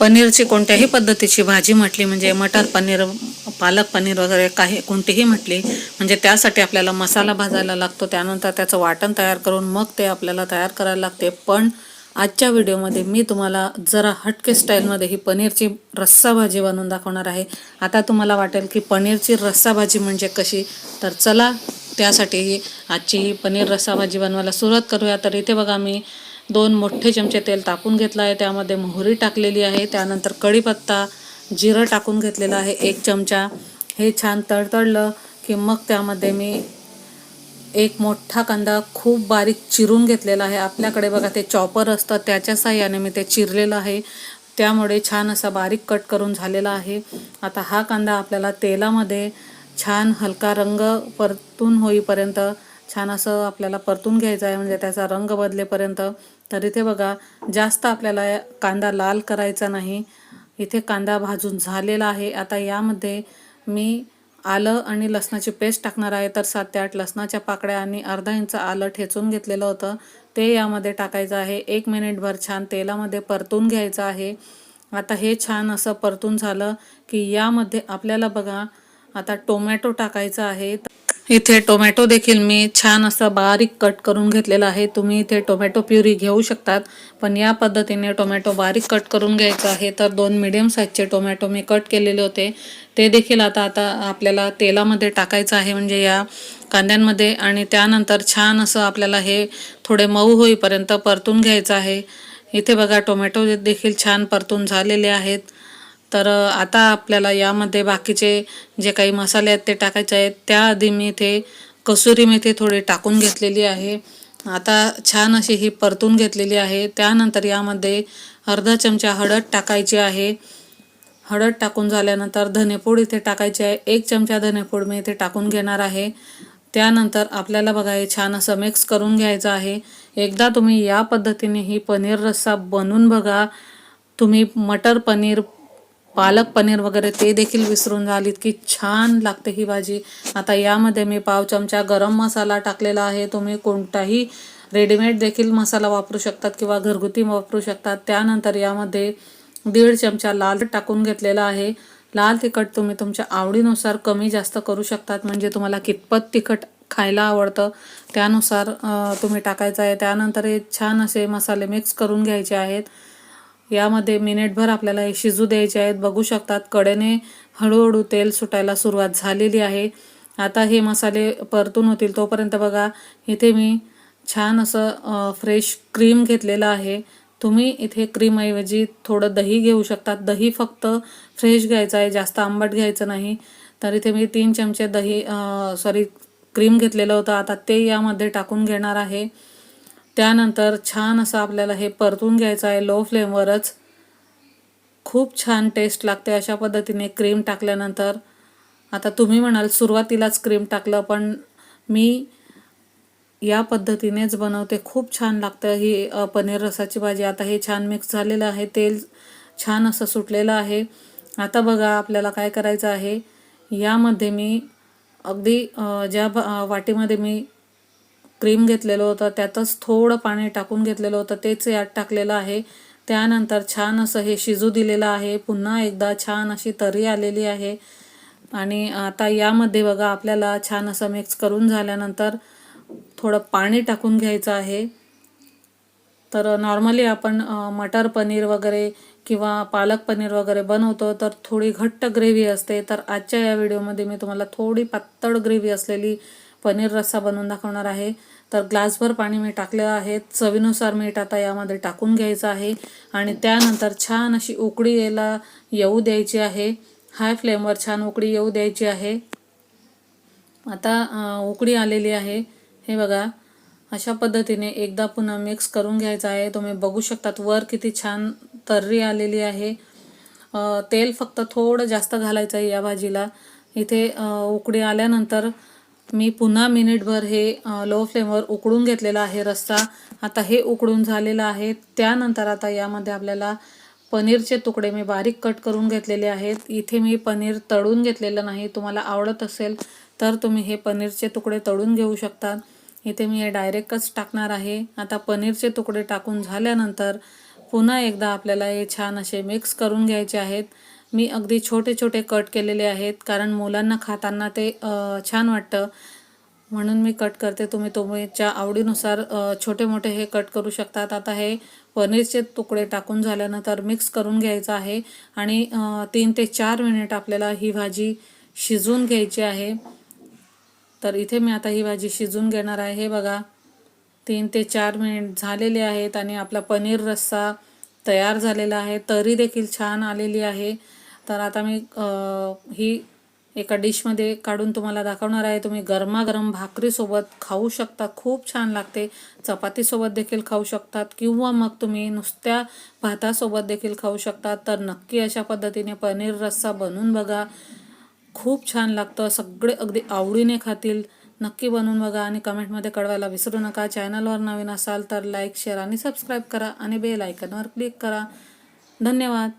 पनीरची कोणत्याही पद्धतीची भाजी म्हटली म्हणजे मटर पनीर पालक पनीर वगैरे काही कोणतीही म्हटली म्हणजे त्यासाठी आपल्याला मसाला भाजायला लागतो. त्यानंतर त्याचं वाटण तयार करून मग ते आपल्याला तयार करायला लागते. पण आजच्या व्हिडिओमध्ये मी तुम्हाला जरा हटके स्टाईलमध्ये ही पनीरची रस्सा भाजी बनवून दाखवणार आहे. आता तुम्हाला वाटेल की पनीरची रस्सा भाजी म्हणजे कशी? तर चला त्यासाठी आजची ही पनीर रस्सा भाजी बनवायला सुरुवात करूया. तर इथे बघा मी दोन मोठे चमचे तेल टाकून घेतलं आहे. त्यामध्ये मोहरी टाकलेली आहे. त्यानंतर कढीपत्ता जिरं टाकून घेतलेलं आहे एक चमचा. हे छान तळतळलं की मग त्यामध्ये मी एक मोठा कांदा खूप बारीक चिरून घेतलेला आहे. आपल्याकडे बघा ते चॉपर असतं त्याच्या साह्याने मी ते चिरलेलं आहे. त्यामुळे छान असा बारीक कट करून झालेला आहे. आता हा कांदा आपल्याला तेलामध्ये छान हलका रंग परतून होईपर्यंत छान असं आपल्याला परतून घ्यायचं आहे म्हणजे त्याचा रंग बदलेपर्यंत. तर इथे बघा जास्त आपल्याला कांदा लाल करायचा नाही. इथे कांदा भाजून झालेला आहे. आता यामध्ये मी आलं आणि लसणाची पेस्ट टाकणार आहे. तर सात ते आठ लसणाच्या पाकळ्या आणि अर्धा इंच आलं ठेचून घेतलेलं होतं. ते यामध्ये टाकायचं आहे. एक मिनिटभर छान तेलामध्ये परतून घ्यायचं आहे. आता हे छान असं परतून झालं की यामध्ये आपल्याला बघा आता टोमॅटो टाकायचा आहे. इथे टोमॅटो देखील मी छान असं बारीक कट करून घेतलेला आहे. तुम्ही इथे टोमॅटो प्युरी घेऊ शकतात पण या पद्धतीने टोमॅटो बारीक कट करून घ्यायचं आहे. तर दोन मिडियम साईजचे टोमॅटो मी कट केलेले होते. ते देखील आता आता आपल्याला तेलामध्ये टाकायचं आहे म्हणजे या कांद्यांमध्ये. आणि त्यानंतर छान असं आपल्याला हे थोडे मऊ होईपर्यंत परतून घ्यायचं आहे. इथे बघा टोमॅटो देखील छान परतून झालेले आहेत. तर आता आपल्याला यामध्ये बाकीचे जे काही मसाले आहेत ते टाकायचे आहेत. त्याआधी मी इथे कसुरी मेथी थोडी टाकून घेतलेली आहे. आता छान अशी ही परतून घेतलेली आहे. त्यानंतर यामध्ये अर्धा चमचा हळद टाकायची आहे. हळद टाकून झाल्यानंतर धनेपूड इथे टाकायची आहे. एक चमचा धनेपूड मी इथे टाकून घेणार आहे. त्यानंतर आपल्याला बघा हे छान असं मिक्स करून घ्यायचं आहे. एकदा तुम्ही या पद्धतीने ही पनीर रस्सा बनवून बघा. तुम्ही मटर पनीर पालक पनीर वगैरे ते देखील विसरून जाल इतकी छान लागते ही भाजी. आता यामध्ये मी पाव चमचा गरम मसाला टाकलेला आहे. तुम्ही कोणताही रेडीमेड देखील मसाला वापरू शकतात किंवा घरगुती वापरू शकतात. त्यानंतर यामध्ये दीड चमचा लाल टाकून घेतलेला आहे. लाल तिखट तुम्ही तुमच्या आवडीनुसार कमी जास्त करू शकतात. म्हणजे तुम्हाला कितपत तिखट खायला आवडतं त्यानुसार तुम्ही टाकायचं आहे. त्यानंतर हे छान असे मसाले मिक्स करून घ्यायचे आहेत. यामध्ये मिनिटभर आपल्याला हे शिजू द्यायचे आहेत. बघू शकतात कडेने हळूहळू तेल सुटायला सुरुवात झालेली आहे. आता हे मसाले परतून होतील तोपर्यंत बघा इथे मी छान असं फ्रेश क्रीम घेतलेलं आहे. तुम्ही इथे क्रीमऐवजी थोडं दही घेऊ शकतात. दही फक्त फ्रेश घ्यायचं आहे जास्त आंबट घ्यायचं नाही. तर इथे मी तीन चमचे दही सॉरी क्रीम घेतलेलं होतं. आता ते यामध्ये टाकून घेणार आहे. त्यानंतर छान असं आपल्याला हे परतून घ्यायचं आहे लो फ्लेमवरच खूप छान टेस्ट लागते अशा पद्धतीने क्रीम टाकल्यानंतर. आता तुम्ही म्हणाल सुरुवातीलाच क्रीम टाकलं पण मी या पद्धतीनेच बनवते. खूप छान लागतं ही पनीर रसाची भाजी. आता हे छान मिक्स झालेलं आहे. तेल छान असं सुटलेलं आहे. आता बघा आपल्याला काय करायचं आहे? यामध्ये मी अगदी ज्या वाटीमध्ये मी क्रीम घेतलेलं होतं त्यातच थोडं पाणी टाकून घेतलेलं होतं तेच यात टाकलेलं आहे. त्यानंतर छान असं हे शिजू दिलेलं आहे पुन्हा एकदा छान अशी तरी आलेली आहे. आणि आता यामध्ये बघा आपल्याला छान असं मिक्स करून झाल्यानंतर थोडं पाणी टाकून घ्यायचं आहे. तर नॉर्मली आपण मटर पनीर वगैरे किंवा पालक पनीर वगैरे बनवतो तर थोडी घट्ट ग्रेव्ही असते. तर आजच्या या व्हिडिओमध्ये मी तुम्हाला थोडी पातळ ग्रेव्ही असलेली पनीर रस्सा बनवून दाखवणार आहे. तर ग्लासभर पाणी मी टाकलेलं आहे. चवीनुसार मीठ आता यामध्ये टाकून घ्यायचं आहे. आणि त्यानंतर छान अशी उकडी यायला येऊ द्यायची आहे. हाय फ्लेमवर छान उकळी येऊ द्यायची आहे. आता उकडी आलेली आहे. हे बघा. अशा पद्धतीने एकदा पुन्हा मिक्स करून घ्यायचं आहे. तुम्ही बघू शकतात वर किती छान तर्री आलेली आहे. तेल फक्त थोडं जास्त घालायचं आहे या भाजीला. इथे उकडी आल्यानंतर मी पुन्हा मिनिटभर हे लो फ्लेमवर उकडून घेतलेला आहे रस्सा. आता हे उकडून झालेलं आहे. त्यानंतर आता यामध्ये आपल्याला पनीरचे तुकडे मी बारीक कट करून घेतलेले आहेत. इथे मी पनीर तळून घेतलेलं नाही. तुम्हाला आवडत असेल तर तुम्ही हे पनीरचे तुकडे तळून घेऊ शकता. इथे मी हे डायरेक्टच टाकणार आहे. आता पनीरचे तुकडे टाकून झाल्यानंतर पुन्हा एकदा आपल्याला हे छान असे मिक्स करून घ्यायचे आहेत. मी अगदी छोटे छोटे कट केलेले आहेत कारण मुलांना खाताना ते छान वाटतं. म्हणून मी कट करते. तुम्ही तुमच्या आवडीनुसार छोटे मोठे हे कट करू शकतात. आता हे पनीरचे तुकडे टाकून झाल्यानंतर मिक्स करून घ्यायचं आहे आणि तीन ते चार मिनिट आपल्याला ही भाजी शिजवून घ्यायची आहे. तर इथे मी आता ही भाजी शिजून घेणार आहे. हे बघा तीन ते चार मिनिट झालेले आहेत आणि आपला पनीर रस्सा तयार झालेला आहे. तरी देखील छान आलेली आहे. तर आता मी ही एका डिशमध्ये काढून तुम्हाला दाखवणार आहे. तुम्ही गरमागरम भाकरीसोबत खाऊ शकता. खूप छान लागते. चपातीसोबत देखील खाऊ शकतात किंवा मग तुम्ही नुसत्या भातासोबत देखील खाऊ शकतात तर नक्की अशा पद्धतीने पनीर रस्सा बनवून बघा. खूप छान लागतं. सगळे अगदी आवडीने खातील. नक्की बनवून बघा आणि कमेंटमध्ये कळवायला विसरू नका. चॅनलवर नवीन असाल तर लाईक शेअर आणि सबस्क्राईब करा आणि बेल आयकनवर क्लिक करा. धन्यवाद.